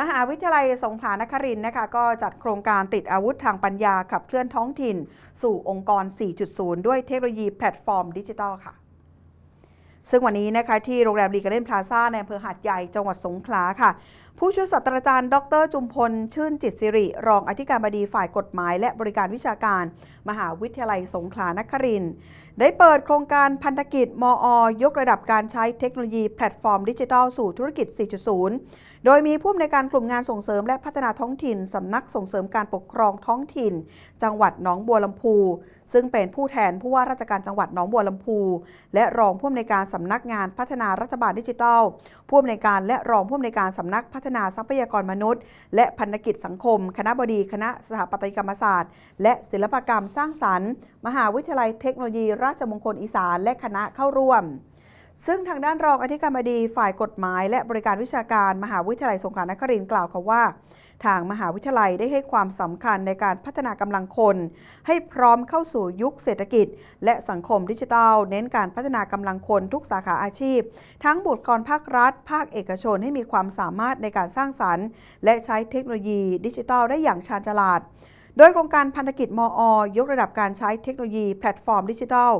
มหาวิทยาลัยสงขลานครินทร์นะคะก็จัดโครงการติดอาวุธทางปัญญาขับเคลื่อนท้องถิ่น สู่องค์กร 4.0 ด้วยเทคโนโลยีแพลตฟอร์มดิจิทัลค่ะซึ่งวันนี้นะคะที่โรงแรมรีการ์เดนพลาซ่าในอำเภอหาดใหญ่จังหวัดสงขลาค่ะ ผู้ช่วยศาสตราจารย์ ดร จุมพล ชื่นจิตสิริ รองอธิการบดีฝ่ายกฎหมาย และบริการวิชาการ มหาวิทยาลัยสงขลานครินได้เปิดโครงการพันธกิจ มอ ยกระดับการใช้เทคโนโลยีแพลตฟอร์มดิจิทัลสู่ธุรกิจ 4.0 โดยมีผู้อำนวยการกลุ่มงานส่งเสริมและพัฒนาท้องถิ่น สำนักส่งเสริมการปกครองท้องถิ่น จังหวัดหนองบัวลำพู ซึ่งเป็นผู้แทนผู้ว่าราชการจังหวัดหนองบัวลำพู และรองผู้อำนวยการสำนักงานพัฒนารัฐบาลดิจิทัล ผู้อำนวยการและรองผู้อำนวยการสำนักพัฒนาทรัพยากรมนุษย์ และพันธกิจสังคม คณะบดีคณะสถาปัตยกรรมศาสตร์ และศิลปกรรมสร้างสรรค์ มหาวิทยาลัยเทคโนโลยี ราชมงคลอีสานและคณะเข้าร่วม ซึ่งทางด้านรองอธิการบดีฝ่ายกฎหมาย และบริการวิชาการมหาวิทยาลัยสงขลานครินทร์กล่าวค่ะว่า ทางมหาวิทยาลัยได้ให้ความสำคัญในการพัฒนากำลังคน ให้พร้อมเข้าสู่ยุคเศรษฐกิจ และสังคมดิจิทัล เน้นการพัฒนากำลังคนทุกสาขาอาชีพ ทั้งบุคลากรภาครัฐ ภาคเอกชนให้มีความสามารถในการสร้างสรรค์ และใช้เทคโนโลยีดิจิทัลได้อย่างชาญฉลาด โดยโครงการพันธกิจมอ ยกระดับการใช้เทคโนโลยีแพลตฟอร์มดิจิทัล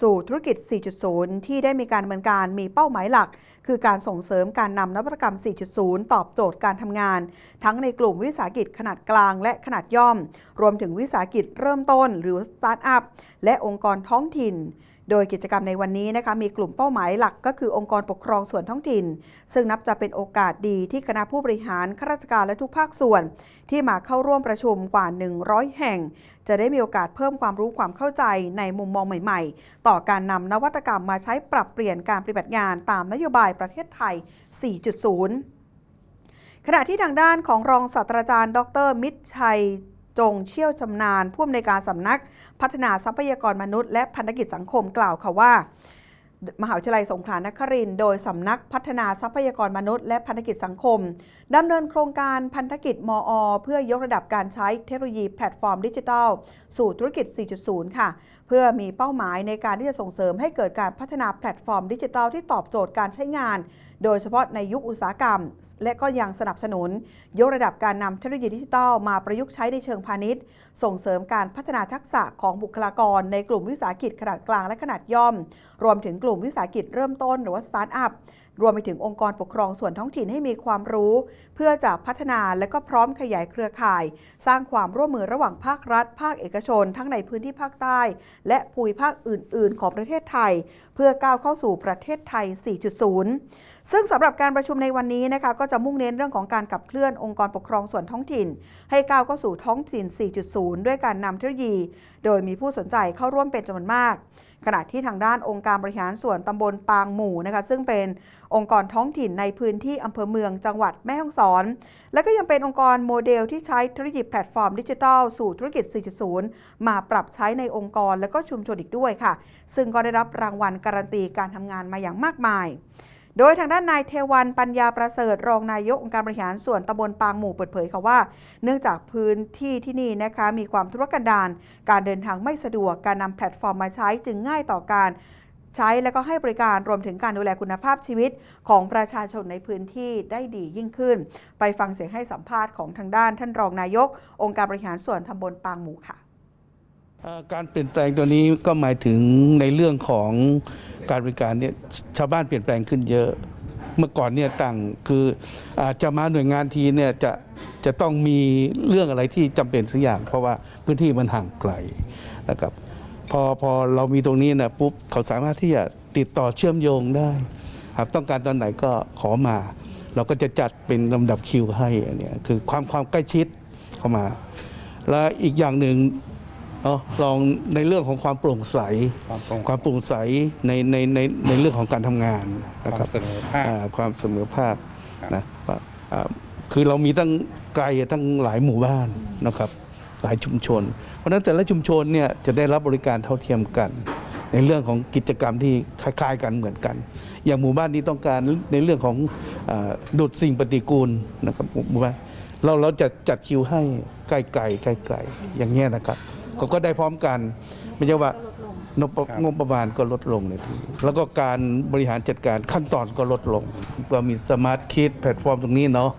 สู่ธุรกิจ 4.0 ที่ได้มีการดำเนินการมีเป้าหมายหลัก คือการส่งเสริมการนำนวัตกรรม 4.0 ตอบโจทย์การทำงาน ทั้งในกลุ่มวิสาหกิจขนาดกลางและขนาดย่อม รวมถึงวิสาหกิจเริ่มต้นหรือสตาร์ทอัพและองค์กรท้องถิ่น โดยกิจกรรมในวันนี้นะคะมีกลุ่มเป้าหมายหลักก็คือองค์กรปกครองส่วนท้องถิ่น ซึ่งนับจะเป็นโอกาสดีที่คณะผู้บริหารข้าราชการและทุกภาคส่วน ที่มาเข้าร่วมประชุมกว่า 100 แห่ง จะได้มีโอกาสเพิ่มความรู้ความเข้าใจในมุมมองใหม่ ๆ ต่อการนำนวัตกรรมมาใช้ปรับเปลี่ยนการปฏิบัติงานตามนโยบายประเทศไทย 4.0 ขณะที่ทางด้านของรองศาสตราจารย์ ดร มิตรชัย จงเชี่ยวชำนาญผู้อำนวยการสำนักพัฒนาทรัพยากรมนุษย์และพันธกิจสังคมกล่าวค่ะว่า มหาวิทยาลัยสงขลานครินทร์โดยสำนักพัฒนาทรัพยากรมนุษย์และพันธกิจสังคมดำเนินโครงการพันธกิจมอ เพื่อยกระดับการใช้เทคโนโลยีแพลตฟอร์มดิจิทัล สู่ธุรกิจ 4.0 ค่ะ เพื่อมีเป้าหมายในการที่จะส่งเสริมให้เกิดการพัฒนาแพลตฟอร์มดิจิทัลที่ตอบโจทย์การใช้งาน โดยเฉพาะในยุคอุตสาหกรรม และก็ยังสนับสนุน ยกระดับการนำเทคโนโลยีดิจิทัลมาประยุกต์ใช้ในเชิงพาณิชย์ ส่งเสริมการพัฒนาทักษะของบุคลากร ในกลุ่มวิสาหกิจขนาดกลางและขนาดย่อม รวมถึงกลุ่ลุ่มวิสาหกิจเริ่มต้นหรือว่าสตาร์ทอัพรวมไปถึงองค์กรปกครองส่วนท้องถิ่นให้มีความรู้ เพื่อจะพัฒนาและก็พร้อมขยายเครือข่าย สร้างความร่วมมือระหว่างภาครัฐ ภาคเอกชน ทั้งในพื้นที่ภาคใต้ และภูมิภาคอื่น ๆ ของประเทศไทย เพื่อก้าวเข้าสู่ประเทศไทย 4.0 ซึ่งสำหรับการประชุมในวันนี้นะคะก็จะมุ่งเน้นเรื่องของการขับเคลื่อนองค์กรปกครองส่วนท้องถิ่น ให้ก้าวเข้าสู่ท้องถิ่น 4.0 ด้วยการนำเทคโนโลยี โดยมีผู้สนใจเข้าร่วมเป็นจำนวนมาก ขณะที่ทางด้านองค์การบริหารส่วนตำบลปางหมู่นะคะซึ่งเป็นองค์กรท้องถิ่นในพื้นที่อำเภอเมืองจังหวัดแม่ฮ่องสอน และก็ยังเป็นองค์กรโมเดลที่ใช้เทคโนโลยีแพลตฟอร์มดิจิทัลสู่ธุรกิจ 4.0 มาปรับใช้ในองค์กรและก็ชุมชนอีกด้วยค่ะ ซึ่งก็ได้รับรางวัลการันตีการทำงานมาอย่างมากมาย โดยทางด้านนายเทวันปัญญาประเสริฐรองนายกองค์การบริหารส่วนตำบลปางหมู่เปิดเผยค่ะว่า เนื่องจากพื้นที่ที่นี่นะคะมีความทุรกันดารการเดินทางไม่สะดวกการนำแพลตฟอร์มมาใช้จึงง่ายต่อการใช้และก็ให้บริการรวมถึงการดูแลคุณภาพชีวิตของประชาชนในพื้นที่ได้ดียิ่งขึ้น ไปฟังเสียงให้สัมภาษณ์ของทางด้านท่านรองนายก องค์การบริหารส่วนตำบลปางหมู่ค่ะ การเปลี่ยนแปลงตัวนี้ก็หมายถึงในเรื่องของการบริการเนี่ยชาวบ้านเปลี่ยนแปลงขึ้นเยอะ เมื่อก่อนเนี่ยต่างคืออาจจะมาหน่วยงานทีเนี่ยจะจะต้องมีเรื่องอะไรที่จำเป็นสักอย่าง เพราะว่าพื้นที่มันห่างไกลนะครับพอพอเรามีตรงนี้นะปุ๊บเขาสามารถที่จะติดต่อเชื่อมโยงได้ครับต้องการตอนไหนก็ขอมา เราก็จะจัดเป็นลำดับคิวให้อันเนี้ยคือความความใกล้ชิดเข้ามา และอีกอย่างหนึ่ง เนาะลองในเรื่องของความโปร่งใส ความตรงความโปร่งใสในในในในเรื่องของการทำงานคนะวาครัมบเสมอภาคอ่าความเสมอภาคครับ นะว่าอ่าคือเรามีตั้งไกลตั้งหลายหมู่บ้านนะครับ หลายชุมชน เพราะฉะนั้นแต่ละชุมชนเนี่ยจะได้รับบริการเท่าเทียมกัน ในเรื่องของกิจกรรมที่คล้ายๆกันเหมือนกัน อย่างหมู่บ้านนี้ต้องการในเรื่องของอาดูดสิ่งปฏิกูลนะครับหมู่บ้านเราเราจะจัดคิวให้ใกล้ๆใกล้ๆอย่างเงี้ยนะครับ เขาก็ได้พร้อมกัน ไม่ใช่ว่างบประงบประมาณก็ลดลงในทีแล้วก็การบริหารจัดการขั้นตอนก็ลดลงก็มีสมาร์ทคิดแพลตฟอร์มตรงนี้เนาะ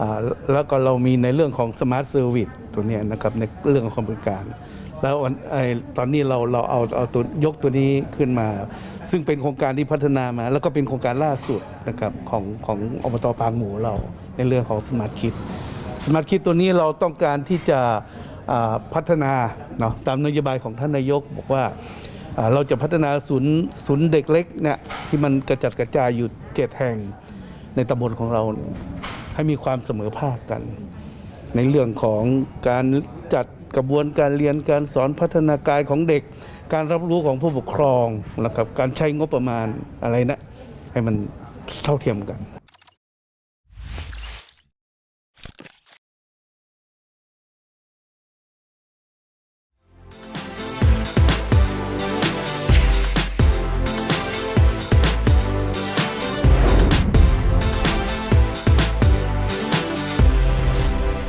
อ่าแล้วก็เรามีในเรื่องของสมาร์ทเซอร์วิสตัวเนี้ยนะครับในเรื่องของความบริการ แล้ววันไอ้ตอนนี้เราเราเอาเอาตัวยกตัวนี้ขึ้นมา ซึ่งเป็นโครงการที่พัฒนามา แล้วก็เป็นโครงการล่าสุดนะครับของของอบตปางหมูเราในเรื่องของสมาร์ทคิดสมาร์ทคิดตัวนี้เราต้องการที่จะอ่า พัฒนาเนาะตามนโยบายของท่านนายกบอกว่าเราจะพัฒนาศูนย์ศูนย์เด็กเล็กเนี่ยที่มันกระจัดกระจายอยู่เจ็ดแห่งในตำบลของเราให้มีความเสมอภาคกัน ในเรื่องของการจัดกระบวนการเรียนการสอนพัฒนาการของเด็ก การรับรู้ของผู้ปกครองนะครับการใช้งบประมาณอะไรนะให้มันเท่าเทียมกัน